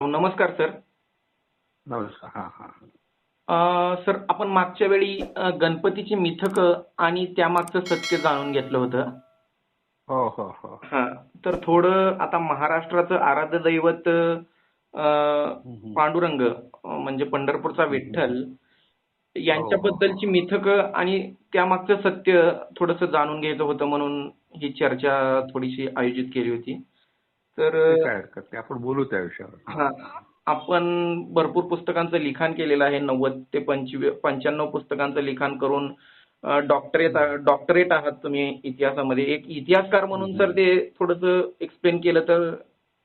नमस्कार सर. नमस्कार हा हा. सर आपण मागच्या वेळी गणपतीची मिथक आणि त्यामागचं सत्य जाणून घेतलं होतं. हो हो हो. हा तर थोडं आता महाराष्ट्राचं आराध्य दैवत पांडुरंग म्हणजे पंढरपूरचा विठ्ठल यांच्याबद्दलची मिथक आणि त्यामागचं सत्य थोडंसं जाणून घ्यायचं होतं म्हणून ही चर्चा थोडीशी आयोजित केली होती. तर आपण बोलू त्या विषयावर. हा. आपण भरपूर पुस्तकांचं लिखाण केलेलं आहे. नव्वद ते पंचवी पंच्याण्णव पुस्तकांचं लिखाण करून डॉक्टरेट डॉक्टरेट आहात तुम्ही इतिहासामध्ये. एक इतिहासकार म्हणून सर ते थोडंसं एक्सप्लेन केलं तर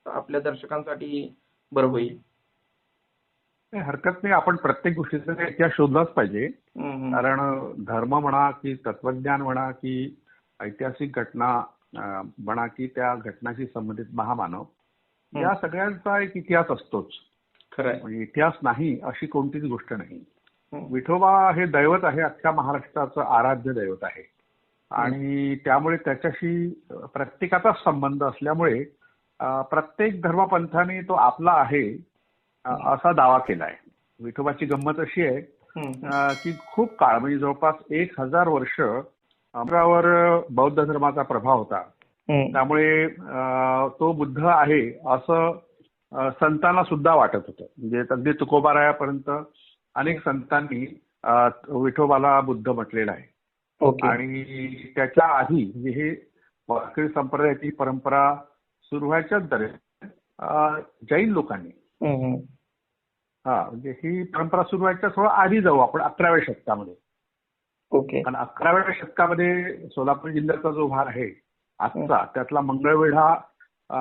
आपल्या दर्शकांसाठी बरं होईल. हरकत नाही. आपण प्रत्येक गोष्टीचा इतिहास शोधलाच पाहिजे. कारण धर्म म्हणा की तत्वज्ञान म्हणा की ऐतिहासिक घटना म्हणा की त्या घटनाशी संबंधित महामानव या सगळ्यांचा एक इतिहास असतोच. खरं आहे म्हणजे इतिहास नाही अशी कोणतीच गोष्ट नाही. विठोबा हे दैवत आहे अख्ख्या महाराष्ट्राचं आराध्य दैवत आहे. आणि त्यामुळे त्याच्याशी प्रत्येकाचाच संबंध असल्यामुळे प्रत्येक धर्मपंथाने तो आपला आहे असा दावा केलाय. विठोबाची गंमत अशी आहे की खूप काळ म्हणजे जवळपास एक हजार वर्ष अमरावर बौद्ध धर्माचा प्रभाव होता. त्यामुळे तो बुद्ध आहे असं संतांना सुद्धा वाटत होतं. म्हणजे अगदी तुकोबारायापर्यंत अनेक संतांनी विठोबाला बुद्ध म्हटलेलं आहे. आणि त्याच्या आधी म्हणजे हे वारकरी संप्रदायाची परंपरा सुरू व्हायच्याच दरम्यान जैन लोकांनी. हा म्हणजे ही परंपरा सुरू व्हायच्या थोडं आधी जाऊ आपण अकराव्या शतकामध्ये. कारण अकराव्या शतकामध्ये सोलापूर जिल्ह्याचा जो भाग आहे आजचा त्यातला मंगळवेढा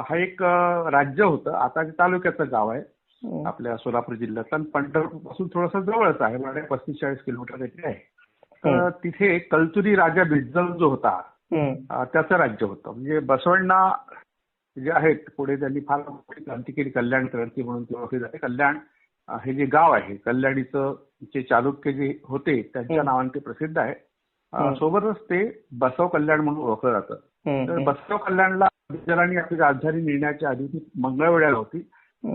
हा एक राज्य होतं. आता तालुक्याचं गाव आहे. आपल्या सोलापूर जिल्ह्यात आणि पंढरपूरपासून थोडंसं जवळच आहे. म्हणजे पस्तीस चाळीस किलोमीटर काहीतरी आहे. तर तिथे कलचुरी राजा बिज्जल जो होता त्याचं राज्य होतं. म्हणजे बसवण्णा जे आहेत पुढे त्यांनी फार क्रांती केली कल्याण क्रांती म्हणून ते ओळखले जाते. कल्याण हे जे गाव आहे कल्याणीचं जे चालुक्य जे होते त्यांच्या. नावाने ते प्रसिद्ध आहे. सोबतच ते बसव कल्याण म्हणून ओळखलं जातं. तर बसव कल्याणला बिज्जलांनी आपली राजधानी नेण्याच्या आधी ती मंगळवेढ्याला होती.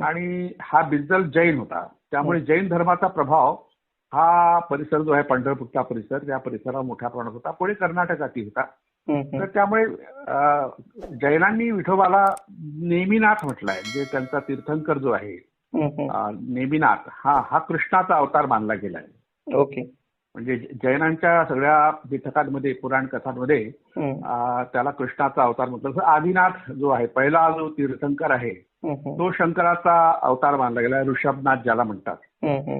आणि हा बिज्जल जैन होता त्यामुळे जैन धर्माचा प्रभाव हा परिसर जो आहे पंढरपूरचा परिसर त्या परिसरावर मोठ्या प्रमाणात होता पुढे कर्नाटकातही होता. तर त्यामुळे जैनांनी विठोबाला नेमिनाथ म्हटलंय म्हणजे त्यांचा तीर्थंकर जो आहे नेमिनाथ हा हा कृष्णाचा अवतार मानला गेलाय ओके. म्हणजे जैनांच्या सगळ्या पुराण कथांमध्ये त्याला कृष्णाचा अवतार म्हटलं जसं आदिनाथ जो आहे पहिला जो तीर्थंकर आहे. तो शंकराचा अवतार मानला गेला ऋषभनाथ ज्याला म्हणतात.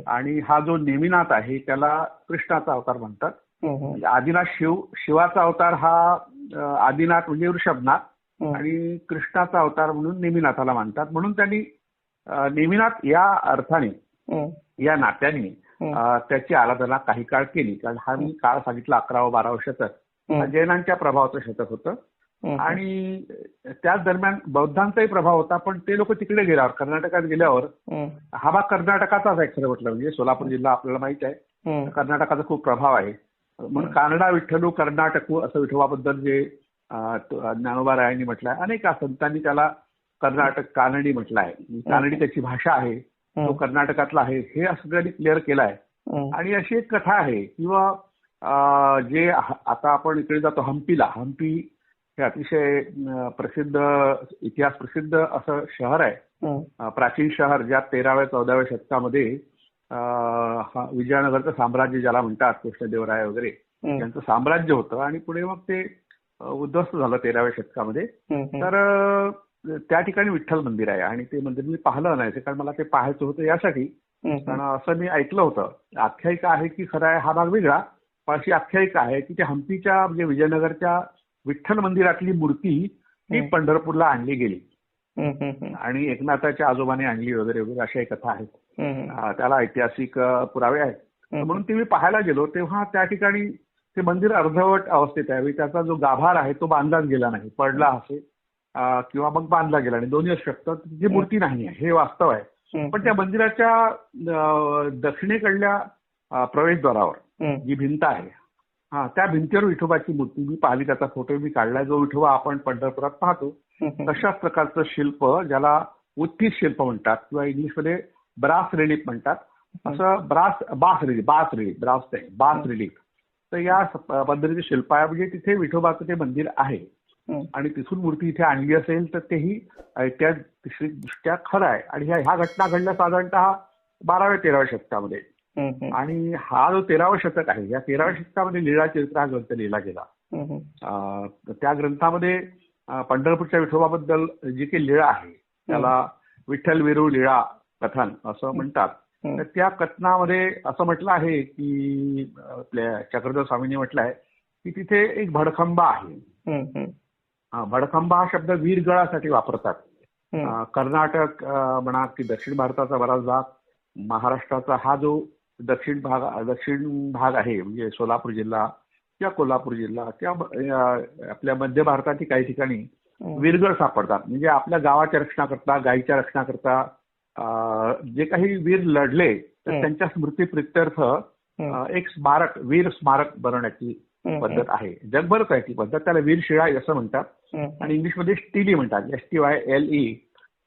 आणि हा जो नेमिनाथ आहे त्याला कृष्णाचा अवतार म्हणतात. म्हणजे आदिनाथ शिव शिवाचा अवतार हा आदिनाथ म्हणजे ऋषभनाथ. आणि कृष्णाचा अवतार म्हणून नेमिनाथाला मानतात. म्हणून त्यांनी नेमिनाथ या अर्थाने. या नात्याने त्याची आराधना काही काळ केली कारण हा मी काळ सांगितला अकरावं बारावं शतक. जैनांच्या प्रभावाचं शतक होतं. आणि त्याच दरम्यान बौद्धांचाही प्रभाव होता पण ते लोक तिकडे गेल्यावर कर्नाटकात गेल्यावर. हा भाग कर्नाटकाचाच आहे खरं म्हटलं म्हणजे सोलापूर जिल्हा आपल्याला माहीत आहे. कर्नाटकाचा खूप प्रभाव आहे म्हणून कानडा विठ्ठलू कर्नाटकू असं विठोबाबद्दल जे ज्ञानोबा रायांनी म्हटलं अनेक संतांनी त्याला कर्नाटक कानडी म्हटलं आहे कानडी त्याची भाषा आहे. तो. कर्नाटकातला आहे. हे असं त्यांनी क्लिअर केलं आहे. आणि अशी एक कथा आहे. किंवा जे आता आपण इकडे जातो हम्पीला हम्पी हे अतिशय प्रसिद्ध इतिहास प्रसिद्ध असं शहर आहे. प्राचीन शहर ज्या तेराव्या चौदाव्या शतकामध्ये विजयनगरचं साम्राज्य ज्याला म्हणतात कृष्णदेवराय वगैरे हम्म. यांचं साम्राज्य होतं. आणि पुढे मग ते उद्ध्वस्त झालं तेराव्या शतकामध्ये. तर त्या ठिकाणी विठ्ठल मंदिर आहे. आणि ते मंदिर मी पाहिलं नाही कारण मला ते पाहायचं होतं यासाठी. कारण असं मी ऐकलं होतं. आख्यायिका आहे की खरं आहे हा भाग वेगळा पण अशी आख्यायिका आहे की त्या हम्पीच्या म्हणजे विजयनगरच्या विठ्ठल मंदिरातली मूर्ती हम्म. पंढरपूरला आणली गेली. आणि एकनाथाच्या आजोबाने आणली वगैरे वगैरे अशा कथा आहेत. त्याला ऐतिहासिक पुरावे आहेत. म्हणून ते मी पाहायला गेलो तेव्हा त्या ठिकाणी ते मंदिर अर्धवट अवस्थेत आहे. म्हणजे त्याचा जो गाभार आहे तो बांधलाच गेला नाही पडला असे. किंवा मग बांधला गेला नाही दोन्ही असू शकतात. तिथे मूर्ती नाही आहे हे वास्तव आहे. पण त्या मंदिराच्या दक्षिणेकडल्या प्रवेशद्वारावर. जी भिंत आहे हा त्या भिंतीवर विठोबाची मूर्ती मी पाहिली. त्याचा फोटो मी काढलाय जो विठोबा आपण पंढरपुरात पाहतो. तशाच प्रकारचं शिल्प ज्याला उत्थित शिल्प म्हणतात किंवा इंग्लिशमध्ये ब्रास रिलीफ म्हणतात. असं brass bas relief bas relief brass नाही बास रिलीफ. तर या पद्धतीचे शिल्प आहे म्हणजे तिथे विठोबाचं ते मंदिर आहे. आणि तिथून मूर्ती इथे आणली असेल तर तेही ऐतिहासिकदृष्ट्या खरं आहे. आणि ह्या ह्या घटना घडल्या साधारणतः बाराव्या तेराव्या शतकामध्ये. आणि हा जो तेरावं शतक आहे या तेराव्या शतकामध्ये लीळा चरित्र हा ग्रंथ लिहिला गेला. त्या ग्रंथामध्ये पंढरपूरच्या विठोबाबद्दल जी काही लीळा आहे त्याला विठ्ठल विरू लीळा कथन असं म्हणतात. तर त्या कथनामध्ये असं म्हटलं आहे की आपल्या चक्रधर स्वामींनी म्हटलं आहे की तिथे एक भडखंबा आहे. भडखंबा हा शब्द वीरगळासाठी वापरतात. कर्नाटक म्हणा की दक्षिण भारताचा बराच भाग महाराष्ट्राचा हा जो दक्षिण भाग दक्षिण भाग आहे म्हणजे सोलापूर जिल्हा किंवा कोल्हापूर जिल्हा किंवा आपल्या मध्य भारतातील काही ठिकाणी वीरगळ सापडतात. म्हणजे आपल्या गावाच्या रक्षणाकरता गायीच्या रक्षणाकरता जे काही वीर लढले तर. त्यांच्या स्मृती प्रित्यर्थ अं, एक स्मारक वीर स्मारक बनवण्याची पद्धत आहे. जगभरच आहे ती पद्धत त्याला वीर शिळा असं म्हणतात. आणि इंग्लिशमध्ये स्टिली म्हणतात. S T Y L E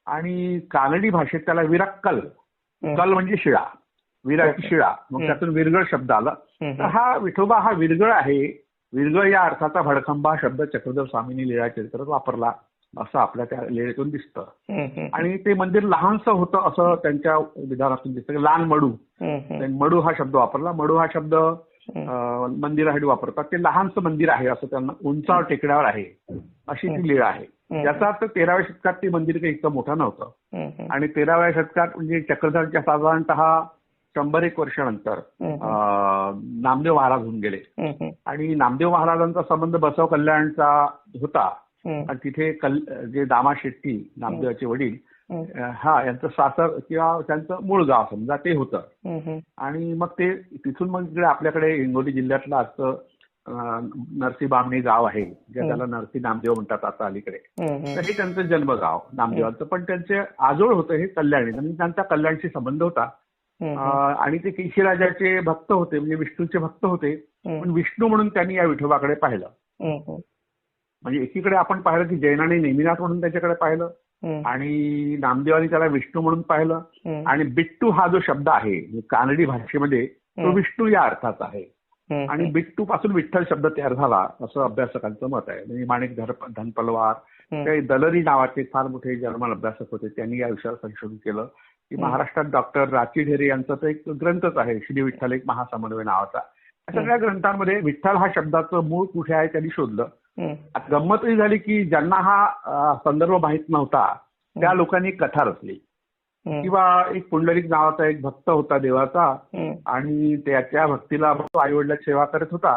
आणि कानडी भाषेत त्याला विरक्कल. कल म्हणजे शिळा. विराची. शिळा. मग. त्यातून विरगळ शब्द आला. तर हा विठोबा हा विरगळ आहे. विरगळ या अर्थाचा भडखंबा शब्द चक्रधर स्वामींनी लीळा चरित्रात वापरला. असं आपल्या त्या लीळेतून दिसतं. आणि ते मंदिर लहानसं होतं असं त्यांच्या विधानातून दिसतं. लहान मडू. मडू हा शब्द वापरला. मडू हा शब्द मंदिरासाठी वापरतात. ते लहानसं मंदिर आहे असं त्यांना उंचावर टेकड्यावर आहे. अशी ती लीळ आहे. हं. याचा अर्थ तेराव्या शतकात ते मंदिर काही इतकं मोठं नव्हतं. आणि तेराव्या शतकात म्हणजे चक्रधरच्या साधारणतः शंभर एक वर्षानंतर नामदेव महाराज होऊन गेले. आणि नामदेव महाराजांचा संबंध बसव कल्याणचा होता. आणि तिथे कल जे दामा शेट्टी नामदेवाचे वडील हं, यांचं सासर किंवा त्यांचं मूळ गाव समजा ते होतं. आणि मग ते तिथून मग इकडे आपल्याकडे हिंगोली जिल्ह्यातलं असं अं, नरसी बामणी गाव आहे जे हं. त्याला नरसी नामदेव म्हणतात आता अलीकडे. तर हे त्यांचं जन्मगाव नामदेवाचं. पण त्यांचे आजोळ होतं हे कल्याणी आणि त्यांचा कल्याणशी संबंध होता. आणि ते केशीराजाचे भक्त होते म्हणजे विष्णूचे भक्त होते. पण विष्णू म्हणून त्यांनी या विठोबाकडे पाहिलं. म्हणजे एकीकडे आपण पाहिलं की जैनाने नेमिनाथ म्हणून त्याच्याकडे पाहिलं. आणि नामदेवानी त्याला विष्णू म्हणून पाहिलं. आणि बिट्टू हा जो शब्द आहे कानडी भाषेमध्ये तो. विष्णू या अर्थाचा आहे. आणि बिट्टू पासून विठ्ठल शब्द तयार झाला असं अभ्यासकांचं मत आहे. म्हणजे माणिक धर धनपलवार काही दलरी नावाचे फार मोठे जर्मन अभ्यासक होते. त्यांनी या विषयावर संशोधन केलं. की. महाराष्ट्रात डॉक्टर राची ढेरे यांचा तर एक ग्रंथच आहे श्री विठ्ठल एक महासमन्वय नावाचा. या सगळ्या ग्रंथांमध्ये विठ्ठल हा शब्दाचं मूळ कुठे आहे त्यांनी शोधलं. गंमत ही झाली की ज्यांना हा संदर्भ माहीत नव्हता त्या लोकांनी कथा रचली. किंवा एक पुंडलिक नावाचा एक भक्त होता देवाचा आणि त्याच्या भक्तीला आई वडिलांची सेवा करत होता.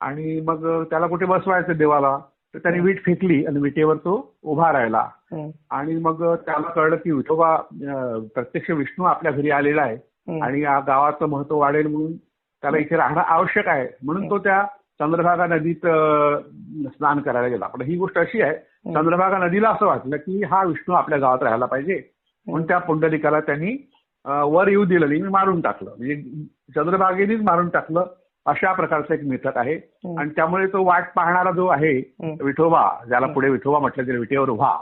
आणि मग त्याला कुठे बसवायचं देवाला तर त्याने वीट फेकली आणि विटेवर तो उभा राहिला. आणि मग त्याला कळलं की विठोबा प्रत्यक्ष विष्णू आपल्या घरी आलेला आहे. आणि या गावाचं महत्त्व वाढेल म्हणून त्याला इथे राहणं आवश्यक आहे. म्हणून तो त्या चंद्रभागा नदीत स्नान करायला गेला. पण ही गोष्ट अशी आहे चंद्रभागा नदीला असं वाटलं की हा विष्णू आपल्या गावात राहायला पाहिजे. म्हणून त्या पुंडलिकाला त्यांनी वर येऊ दिलं नाही मारून टाकलं. म्हणजे चंद्रभागेनेच मारून टाकलं अशा प्रकारचं एक मिथक आहे. आणि त्यामुळे तो वाट पाहणारा जो आहे विठोबा ज्याला पुढे विठोबा म्हटलं गेलं विटेवर उभा.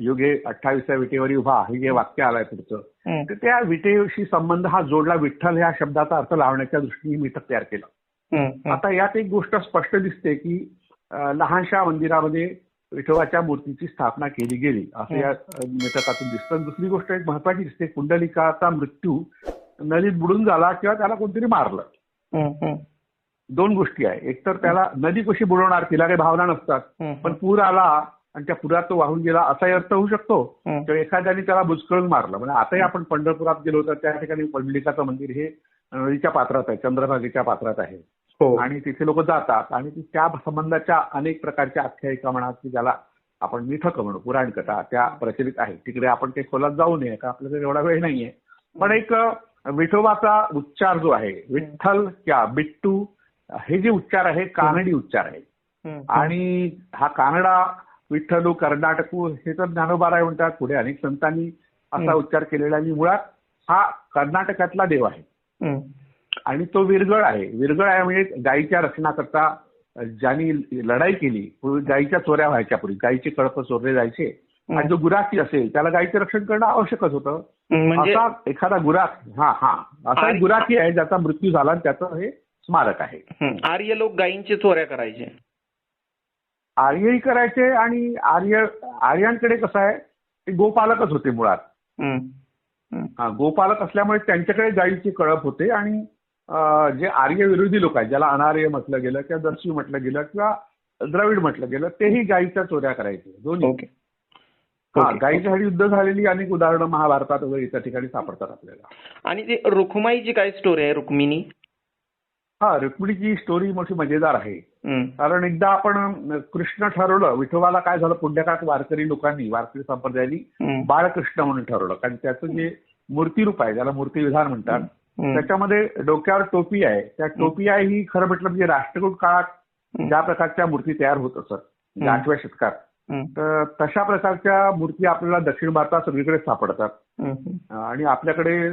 युगे अठ्ठावीसच्या विटेवर उभा हे जे वाक्य आलंय पुढचं. तर त्या विटेशी संबंध हा जोडला विठ्ठल ह्या शब्दाचा अर्थ लावण्याच्या दृष्टीने मिथक तयार केलं. आता यात एक गोष्ट स्पष्ट दिसते की लहानशा मंदिरामध्ये विठोबाच्या मूर्तीची स्थापना केली गेली. असं या अं, मिथकातून दिसतं. दुसरी गोष्ट एक महत्वाची दिसते. कुंडलिकाचा मृत्यू नदीत बुडून झाला किंवा त्याला कोणतरी मारलं. दोन गोष्टी आहे. एकतर त्याला नदी कशी बुडवणार तिला काही भावना नसतात. पण पूर आला आणि त्या पुरात तो वाहून गेला असाही अर्थ होऊ शकतो. तर एखाद्याने त्याला बुचकळून मारलं. म्हणजे आताही आपण पंढरपुरात गेलो तर त्या ठिकाणी पंडलिकाचं मंदिर हे नदीच्या पात्रात आहे चंद्रभागेच्या पात्रात आहे. आणि तिथे लोक जातात. आणि ती त्या संबंधाच्या अनेक प्रकारच्या आख्यायिका म्हणा की ज्याला आपण मिथक म्हणू पुराण कथा त्या प्रचलित आहेत. तिकडे आपण काही खोलात जाऊ नये का आपल्याकडे एवढा वेळ नाहीये. पण एक विठोबाचा उच्चार जो आहे विठ्ठल किंवा बिट्टू हे जे उच्चार आहे कानडी उच्चार आहे. हं, आणि हा कानडा विठ्ठलू कर्नाटकू हे तर ज्ञानोबाराय म्हणतात. पुढे अनेक संतांनी असा हं. उच्चार केलेला आणि मुळात हा कर्नाटकातला देव आहे. हं, आणि तो विरगळ आहे. विरगळ आहे म्हणजे गायीच्या रक्षणाकरता ज्यांनी लढाई केली पूर्वी गायीच्या चोऱ्या व्हायच्या पूर्वी गायीचे कळप चोरले जायचे. आणि जो गुराखी असेल त्याला गायीचं रक्षण करणं आवश्यकच होतं. म्हणजे असा एखादा गुराख हा हा. असा एक गुराखी आहे ज्याचा मृत्यू झाला आणि त्याचं हे स्मारक आहे. आर्य लोक गायींची चोऱ्या करायचे. आर्यही करायचे आणि आर्य आर्यांकडे कसं आहे ते गोपालकच होते मुळात. गोपालक असल्यामुळे त्यांच्याकडे गायीची कळप होते आणि जे आर्य विरोधी लोक आहेत ज्याला अनार्य म्हटलं गेलं किंवा दर्शी म्हटलं गेलं किंवा द्रविड म्हटलं गेलं तेही गायीच्या चोऱ्या करायचे दोन्ही. हा ओके. गायीच्यासाठी युद्ध झालेली अनेक उदाहरणं महाभारतात वगैरे इतर ठिकाणी सापडतात आपल्याला. आणि ते रुक्माईची काय स्टोरी आहे रुक्मिणी? हा रुक्मिणीची स्टोरी मोठी मजेदार आहे. कारण एकदा आपण कृष्ण ठरवलं विठोबाला काय झालं पुण्यकाळात वारकरी लोकांनी वारकरी संप्रदायांनी बाळकृष्ण म्हणून ठरवलं. कारण त्याचं जे मूर्तीरूप आहे ज्याला मूर्ती विधान म्हणतात त्याच्यामध्ये डोक्यावर टोपी आहे. त्या टोपी आहे ही खरं म्हटलं म्हणजे राष्ट्रकूट काळात ज्या प्रकारच्या मूर्ती तयार होत असत. आठव्या शतकात तर तशा प्रकारच्या मूर्ती आपल्याला दक्षिण भारतात सगळीकडे सापडतात. आणि आपल्याकडे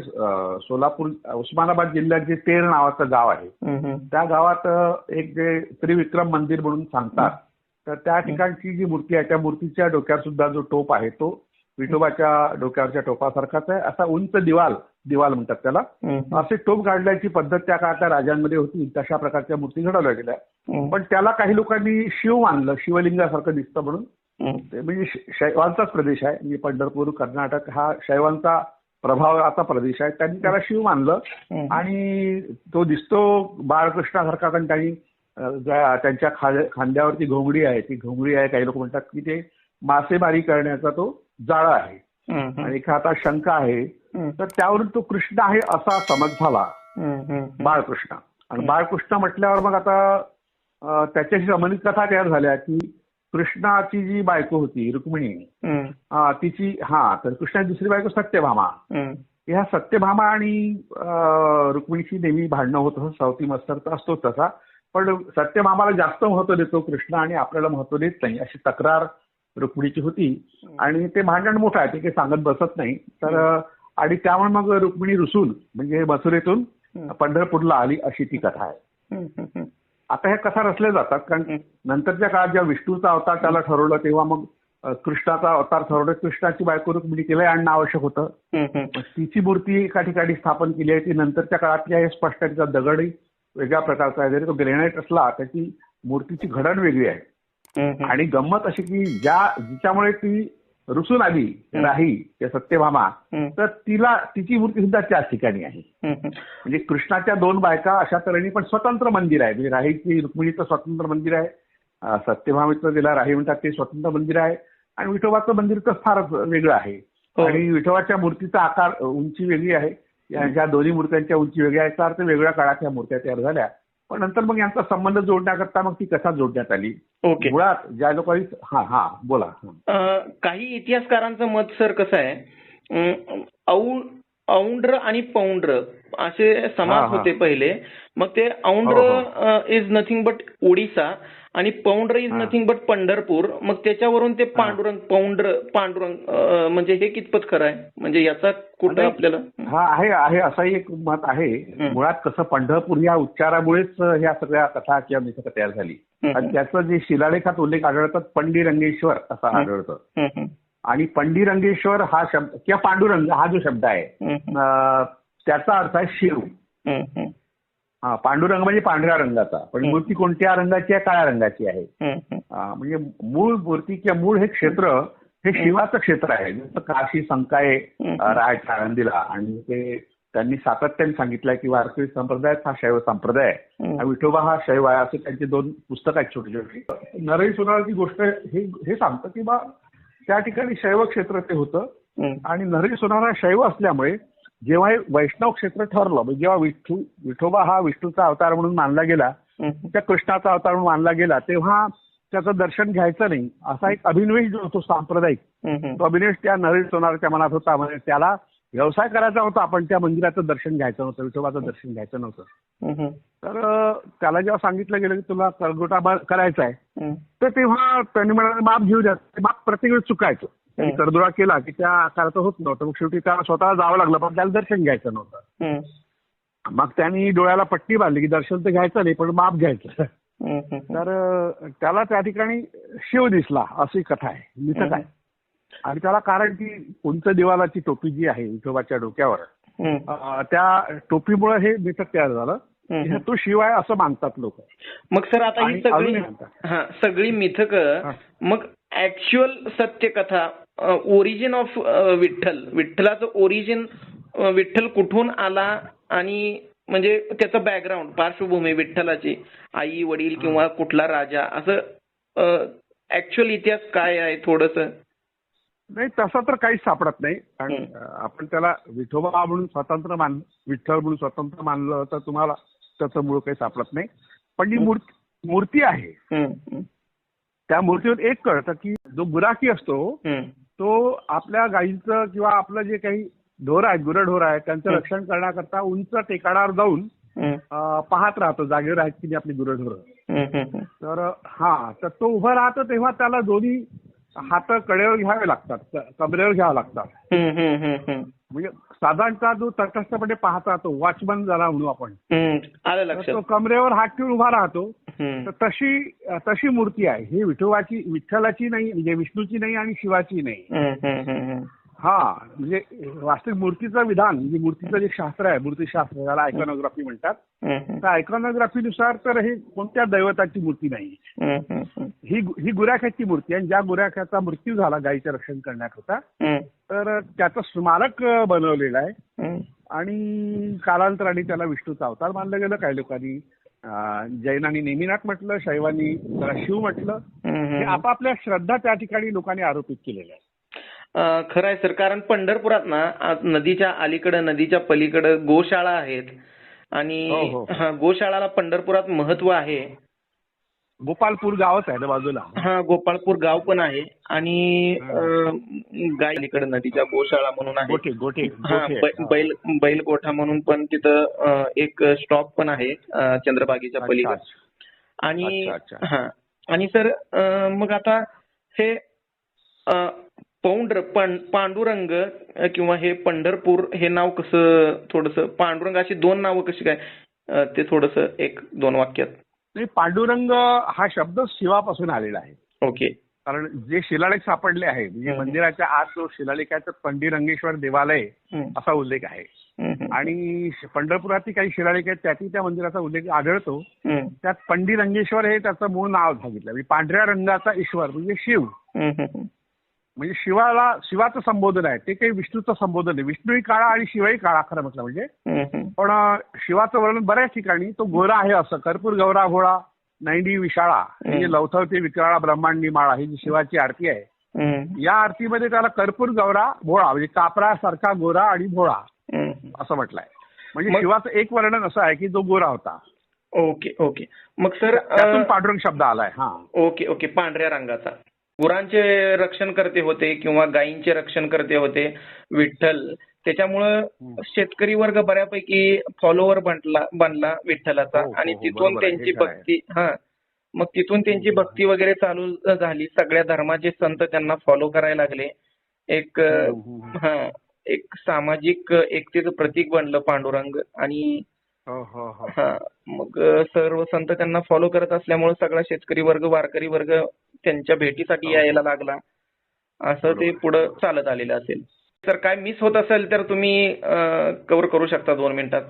सोलापूर उस्मानाबाद जिल्ह्यात जे तेर नावाचं गाव आहे त्या गावात एक जे त्रिविक्रम मंदिर म्हणून सांगतात. तर त्या ठिकाणची जी मूर्ती आहे त्या मूर्तीच्या डोक्यावर सुद्धा जो टोप आहे तो विठोबाच्या डोक्यावरच्या टोपासारखाच आहे. असा उंच दिवाल दिवाल म्हणतात त्याला. असे टोप काढण्याची पद्धत त्या काळातल्या राजांमध्ये होती. तशा प्रकारच्या मूर्ती घडवल्या गेल्या. पण त्याला काही लोकांनी शिव मानलं. शिवलिंगासारखं दिसतं म्हणून. ते म्हणजे शैवांचाच प्रदेश आहे. म्हणजे पंढरपूर कर्नाटक हा शैवांचा प्रभावाचा प्रदेश आहे. त्यांनी त्याला शिव मानलं. आणि तो दिसतो बाळकृष्णासारखा कारण त्यांनी त्यांच्या खांद्यावरती घोंगडी आहे. ती घोंगडी आहे काही लोक म्हणतात की ते मासेमारी करण्याचा तो जाळा आहे आणि एका हातात शंख आहे. तर त्यावरून तो कृष्ण आहे असा समज झाला. बाळकृष्ण. आणि. बाळकृष्ण म्हटल्यावर मग आता त्याच्याशी संबंधित कथा तयार झाल्या की कृष्णाची जी बायको होती रुक्मिणी तिची हा तर कृष्णाची दुसरी बायको सत्यभामा. ह्या सत्यभामा आणि रुक्मिणीची नेहमी भांडणं होत असं सावती मस्तर तर असतोच तसा. पण सत्यभामाला जास्त महत्त्व देतो कृष्ण आणि आपल्याला महत्त्व देत नाही अशी तक्रार रुक्मिणीची होती. आणि ते भांडण मोठं आहे ते काही सांगत बसत नाही. तर आणि त्यामुळे मग रुक्मिणी रुसून म्हणजे मथुरेतून हं. पंढरपूरला आली अशी ती कथा आहे. आता ह्या कथा रचल्या जातात कारण. नंतरच्या काळात जेव्हा विष्णूचा अवतार त्याला ठरवलं तेव्हा मग कृष्णाचा अवतार ठरवलं कृष्णाची बायको रुक्मिणी केलंय आणणं आवश्यक होतं. तिची मूर्ती एका ठिकाणी स्थापन केली आहे ती नंतरच्या काळातली आहे स्पष्ट आहे तिचा दगडही वेगळ्या प्रकारचा आहे. जरी तो ग्रेनाईट असला त्याची मूर्तीची घडण वेगळी आहे. आणि गंमत अशी की ज्या जिच्यामुळे ती रुसून आली राही त्या सत्यभामा तर तिला तिची मूर्ती सुद्धा त्याच ठिकाणी आहे. म्हणजे कृष्णाच्या दोन बायका अशा तऱ्हेने पण स्वतंत्र मंदिर आहे. म्हणजे राहीची रुक्मिणीचं स्वतंत्र मंदिर आहे. सत्यभामेचं तिला राही म्हणतात ते स्वतंत्र मंदिर आहे. आणि विठोबाचं मंदिर तर फारच वेगळं आहे. हो. आणि विठोबाच्या मूर्तीचा आकार उंची वेगळी आहे. या ज्या दोन्ही मूर्त्यांच्या उंची वेगळ्या आहेत याचा अर्थ वेगळ्या काळात या मूर्त्या तयार झाल्या. पण नंतर मग यांचा संबंध जोडण्याकरता मग ती कथा जोडण्यात आली. ओके. मुळात ज्या लोकांनी हा हा बोला. काही इतिहासकारांचं मत सर कसं आहे? औंड्र आणि पौंड्र असे समाज. होते पहिले. मग ते Aundra is nothing but Odisha आणि Paundra is. Nothing but Pandharpur. मग त्याच्यावरून ते पांडुरंग पौंड्र पांडुरंग म्हणजे हे कितपत खरं आहे? म्हणजे याचा कुठं. आपल्याला? हा आहे आहे असंही एक मत आहे. मुळात कसं पंढरपूर या उच्चारामुळेच ह्या सगळ्या कथा किंवा मिथकं तयार झाली. आणि त्याचं जे शिलालेखात उल्लेख आढळतात पंडिरंगेश्वर असा. आढळतं. आणि पंडिरंगेश्वर हा शब्द किंवा पांडुरंग हा जो शब्द आहे त्याचा अर्थ आहे शिव. हं, पांडुरंग म्हणजे पांढऱ्या रंगाचा. पण. मूर्ती कोणत्या रंगाची आहे काळ्या रंगाची आहे? म्हणजे मूळ मूर्ती किंवा मूळ हे क्षेत्र हे शिवाचं क्षेत्र आहे. जसं काशी संकाये राहायच्या आळंदीला आणि ते त्यांनी सातत्याने सांगितलंय की वारकरी संप्रदायात हा शैव संप्रदाय आहे. विठोबा हा शैव आहे असे त्यांचे दोन पुस्तक आहेत छोटी छोटी. नरई सोनाराची गोष्ट हे हे सांगतं की बा त्या ठिकाणी शैव क्षेत्र ते होतं. आणि नरई सोनारा शैव असल्यामुळे जेव्हा हे वैष्णव क्षेत्र ठरलं म्हणजे जेव्हा विठ्ठू विठोबा हा विष्णूचा अवतार म्हणून मानला गेला त्या कृष्णाचा अवतार म्हणून मानला गेला तेव्हा त्याचं दर्शन घ्यायचं नाही असा एक अभिनिवेश जो होतो सांप्रदायिक. तो अभिनिवेश त्या नरई सोनारच्या मनात होता म्हणजे त्याला व्यवसाय करायचा होता पण त्या मंदिराचं दर्शन घ्यायचं नव्हतं विठोबाचं दर्शन घ्यायचं नव्हतं तर त्याला जेव्हा सांगितलं गेलं की तुला करगोटा करायचा आहे. तर तेव्हा त्यांनी म्हणाले माप घेऊ द्या माप प्रत्येक वेळेस चुकायचं त्यांनी. करदोडा केला की त्या आकाराचं होत नव्हतं. मग शेवटी त्याला स्वतःला जावं लागलं पण त्याला दर्शन घ्यायचं नव्हतं. मग त्यांनी डोळ्याला पट्टी बांधली की दर्शन तर घ्यायचं नाही पण माप घ्यायचं. तर त्याला त्या ठिकाणी शिव दिसला अशी कथा आहे. मिथक आहे. आणि त्याला कारण की उंच दिवालाची टोपी जी आहे विठोबाच्या डोक्यावर त्या टोपीमुळे हे मिथक तयार झालं. तो शिवाय असं मानतात लोक. मग सर आता ही सगळी सगळी मिथक. मग ऍक्च्युअल सत्यकथा ओरिजिन ऑफ विठ्ठल. विठ्ठलाचं ओरिजिन विठ्ठल कुठून आला आणि म्हणजे त्याचं बॅकग्राऊंड पार्श्वभूमी विठ्ठलाची आई वडील किंवा कुठला राजा असं ऍक्च्युअल इतिहास काय आहे थोडस? नाही तसं तर काहीच सापडत नाही. आपण त्याला विठोबा म्हणून स्वतंत्र मान विठ्ठल म्हणून स्वतंत्र मानलं तर तुम्हाला त्याचं मूळ काही सापडत नाही. पण जी मूर्ती मूर्ती आहे त्या मूर्तीवर एक कळतं की जो गुराखी असतो तो आपल्या गायींचं किंवा आपलं जे काही ढोर आहेत गुरढोर आहेत त्यांचं. रक्षण करण्याकरता उंच टेकाडावर जाऊन पाहत राहतो जागेवर आहेत की नाही आपली गुरढोरं. तर हा तर तो उभा राहतो तेव्हा त्याला दोन्ही हात कडेवर घ्यावे लागतात कमरेवर घ्यावे लागतात. म्हणजे साधारणतः जो तटस्थपणे पाहत राहतो वॉचमन झाला म्हणू आपण. तो कमरेवर हात ठेवून उभा राहतो. तर तशी तशी मूर्ती आहे. ही विठोबाची विठ्ठलाची नाही म्हणजे विष्णूची नाही आणि शिवाची नाही. हा म्हणजे वास्तविक मूर्तीचं विधान म्हणजे मूर्तीचं जे शास्त्र आहे मूर्तीशास्त्र ज्याला आयकॉनोग्राफी म्हणतात त्या आयकॉनोग्राफीनुसार तर हे कोणत्या दैवताची मूर्ती नाही. ही ही गुराख्याची मूर्ती आहे आणि ज्या गुराख्याचा मृत्यू झाला गायीचं रक्षण करण्याकरता तर त्याचं स्मारक बनवलेलं आहे. आणि कालांतराने त्याला विष्णूचा अवतार मानलं गेलं. काही लोकांनी जैनांनी नेमिनाथ म्हटलं शैवांनी त्याला शिव म्हटलं हे. आपापल्या श्रद्धा त्या ठिकाणी लोकांनी आरोपित केलेल्या आहेत खरं आहे सर कारण पंढरपुरात ना नदीच्या अलीकडे नदीच्या पलीकडे गोशाळा आहेत आणि हो. हा, गोशाळाला पंढरपुरात महत्त्व आहे गोपालपूर गावच आहे ना बाजूला? हा गोपाळपूर गाव पण आहे. आणि अं, गाय अलीकडे नदीच्या गोशाळा म्हणून आहे. गोठे गोठे हा गोठे. बै- आहेत. बैल बैलगोठा म्हणून पण तिथं एक स्टॉप पण आहे चंद्रबागेच्या पलीकडे. आणि. हा. आणि सर मग आता हे पौंड्र पांडुरंग किंवा हे पंढरपूर हे नाव कसं थोडस पांडुरंग अशी दोन नावं कशी काय? ते थोडस एक दोन वाक्यात. नाही पांडुरंग हा शब्द शिवापासून आलेला आहे. ओके. कारण जे शिलालेख सापडले आहे म्हणजे. मंदिराच्या आत जो शिलालेख आहे तर पंडिरंगेश्वर देवालय असा उल्लेख आहे. आणि पंढरपुरातील काही शिलालेख आहेत त्यातही त्या मंदिराचा उल्लेख आढळतो. त्यात पंडिरंगेश्वर हे त्याचं मूळ नाव सांगितलं. म्हणजे पांढऱ्या रंगाचा ईश्वर म्हणजे शिव. म्हणजे शिवाला शिवाचं संबोधन आहे ते काही विष्णूचं संबोधन आहे विष्णूही काळा आणि शिवही काळा खरं म्हटलं म्हणजे. पण शिवाचं वर्णन बऱ्याच ठिकाणी तो गोरा आहे असं. कर्पूर गौरा भोळा नैंडी विशाळा म्हणजे लवथवते विक्राळा ब्रह्मांडी माळा ही जी शिवाची आरती आहे. या आरतीमध्ये त्याला कर्पूर गौरा भोळा म्हणजे कापरासारखा गोरा आणि भोळा. असं म्हटलंय. म्हणजे शिवाचं एक वर्णन असं आहे की जो गोरा होता. Okay okay. मग सर पांडुरंग शब्द आलाय हा. Okay okay. पांढऱ्या रंगाचा. गुरांचे रक्षण करते होते किंवा गायींचे रक्षण करते होते विठ्ठल. त्याच्यामुळं शेतकरी वर्ग बऱ्यापैकी फॉलोवर बनला बनला विठ्ठलाचा. हो, हो, आणि हो, तिथून बरोबर आहे, त्यांची हे आहे. भक्ती हा. मग तिथून त्यांची भक्ती वगैरे चालू झाली. सगळ्या धर्माचे संत त्यांना फॉलो करायला लागले. एक अं, हम्म, हम्म. हा एक सामाजिक एकतेचं प्रतीक बनलं पांडुरंग. आणि हो हो हो. मग सर्व संत त्यांना फॉलो करत असल्यामुळे सगळा शेतकरी वर्ग वारकरी वर्ग त्यांच्या भेटीसाठी. यायला लागला. असं ते. पुढे चालत आलेलं असेल. तर काय मिस होत असेल तर तुम्ही कव्हर करू शकता दोन मिनिटात.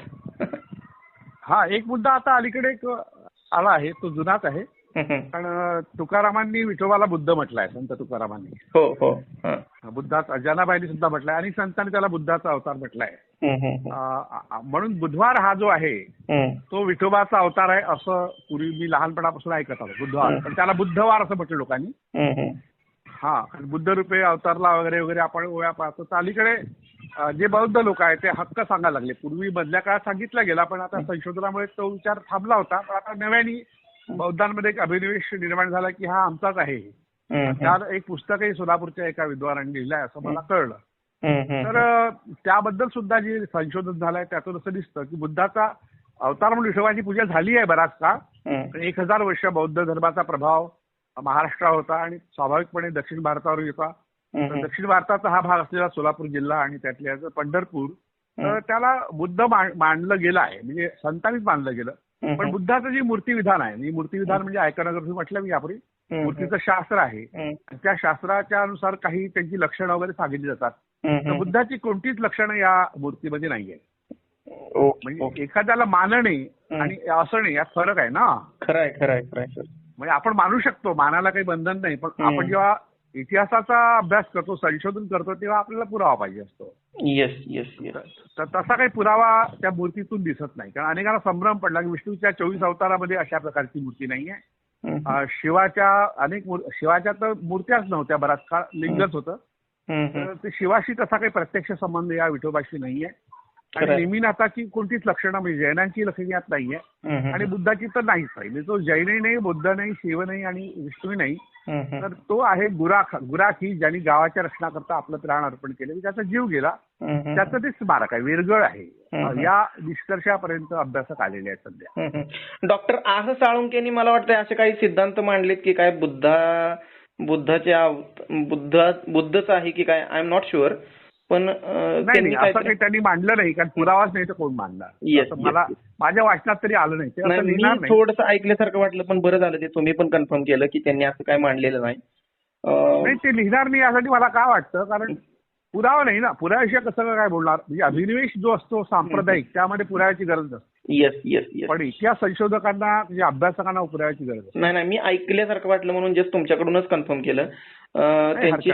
हा एक मुद्दा आता अलीकडे आला आहे तो जुनाच आहे. कारण तुकारामांनी विठोबाला बुद्ध म्हटलंय संत तुकारामांनी. हो हो. हा. बुद्धाचा जनाबाईंनी सुद्धा म्हटलंय आणि संतांनी त्याला बुद्धाचा अवतार म्हटलाय. म्हणून बुधवार हा जो आहे. तो विठोबाचा अवतार आहे असं पूर्वी मी लहानपणापासून ऐकत आलो बुधवार. पण त्याला बुद्धवार असं म्हटलं लोकांनी. हा आणि बुद्ध रूपे अवतारला वगैरे वगैरे आपण ओळ्या पाहतो. तर अलीकडे जे बौद्ध लोक आहेत ते हक्क सांगायला लागले. पूर्वी मधल्या काळात सांगितला गेला पण आता संशोधनामुळे तो विचार थांबला होता. पण आता नव्याने बौद्धांमध्ये एक अभिनिवेश निर्माण झाला की हा आमचाच आहे. त्यात एक पुस्तकही सोलापूरच्या एका विद्वानांनी लिहिलंय असं मला कळलं. तर त्याबद्दल सुद्धा जे संशोधन झालंय त्यातून असं दिसतं की बुद्धाचा अवतार म्हणून विठोबाची पूजा झाली आहे बराच. पण एक हजार वर्ष बौद्ध धर्माचा प्रभाव महाराष्ट्रावर होता आणि स्वाभाविकपणे दक्षिण भारतावर होता. दक्षिण भारताचा हा भाग असलेला सोलापूर जिल्हा आणि त्यातल्या पंढरपूर तर त्याला बुद्ध मानलं गेलं आहे. म्हणजे संतांनीच मानलं गेलं. पण बुद्धाचं जे मूर्ती विधान आहे म्हणजे मूर्ती विधान म्हणजे ऐकण्याग्रही म्हटलं मी यापूर्वी. मूर्तीचं शास्त्र आहे. त्या शास्त्राच्या अनुसार काही त्यांची लक्षणं वगैरे सांगितली जातात. तर बुद्धाची कोणतीच लक्षणं या मूर्तीमध्ये नाहीये. म्हणजे एखाद्याला मानणे आणि असणे यात फरक आहे ना? खरं आहे खरं आहे म्हणजे आपण मानू शकतो मानाला काही बंधन नाही पण. आपण जेव्हा इतिहासाचा अभ्यास करतो संशोधन करतो तेव्हा आपल्याला पुरावा पाहिजे असतो. येस येस येस तर तसा काही पुरावा त्या मूर्तीतून दिसत नाही. कारण अनेकांना संभ्रम पडला की विष्णूच्या चोवीस अवतारामध्ये अशा प्रकारची मूर्ती नाहीये. हम्म. अं, शिवाच्या अनेक शिवाच्या तर मूर्त्याच नव्हत्या बराच काळ लिंगच होतं. ते शिवाशी तसा काही प्रत्यक्ष संबंध या विठोबाशी नाहीये. आणि. नेमिनाथाची कोणतीच लक्षणं म्हणजे जैनांची लक्षणे यात नाहीये. आणि बुद्धाची तर नाहीच नाही म्हणजे तो जैनही नाही बुद्ध नाही शिव नाही आणि विष्णू नाही. तर तो आहे गुराख गुराखी ज्यांनी गावाच्या रक्षणाकरता आपलं प्राण अर्पण केले त्याचा जीव गेला. त्याचं ते स्मारक आहे वेरगळ आहे. या निष्कर्षापर्यंत अभ्यासक आलेले आहेत सध्या. डॉक्टर आह साळुंकेनी मला वाटतं असे काही सिद्धांत मांडलेत की काय बुद्धा बुद्धाचे आव- बुद्ध बुद्धच आहे की काय आय एम नॉट शुअर पण नाही असं काही त्यांनी मांडलं नाही कारण पुरावाच नाही तर कोण मांडला असं मला. माझ्या वाचनात तरी आलं नाही ते थोडस ऐकल्यासारखं वाटलं पण बरं झालं ते तुम्ही पण कन्फर्म केलं की त्यांनी असं काय मांडलेलं नाही. ते लिहिणार नाही यासाठी मला काय वाटतं? कारण पुरावा नाही ना पुराव्याशिवाय कसं काय बोलणार? म्हणजे अभिनिवेश जो असतो सांप्रदायिक त्यामध्ये पुराव्याची गरज नसते. येस येस येस पण इतिहास संशोधकांना म्हणजे अभ्यासकांना पुराव्याची गरज असते. नाही नाही मी ऐकल्यासारखं वाटलं म्हणून जस्ट तुमच्याकडूनच कन्फर्म केलं. त्यांची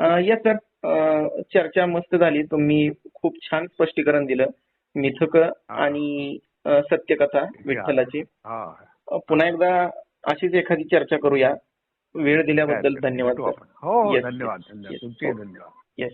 येस सर चर्चा मस्त झाली. तुम्ही खूप छान स्पष्टीकरण दिलं. मिथक आणि सत्यकथा विठ्ठलाची. पुन्हा एकदा अशीच एखादी चर्चा करूया. वेळ दिल्याबद्दल. धन्यवाद. हो हो. धन्यवाद धन्यवाद. येस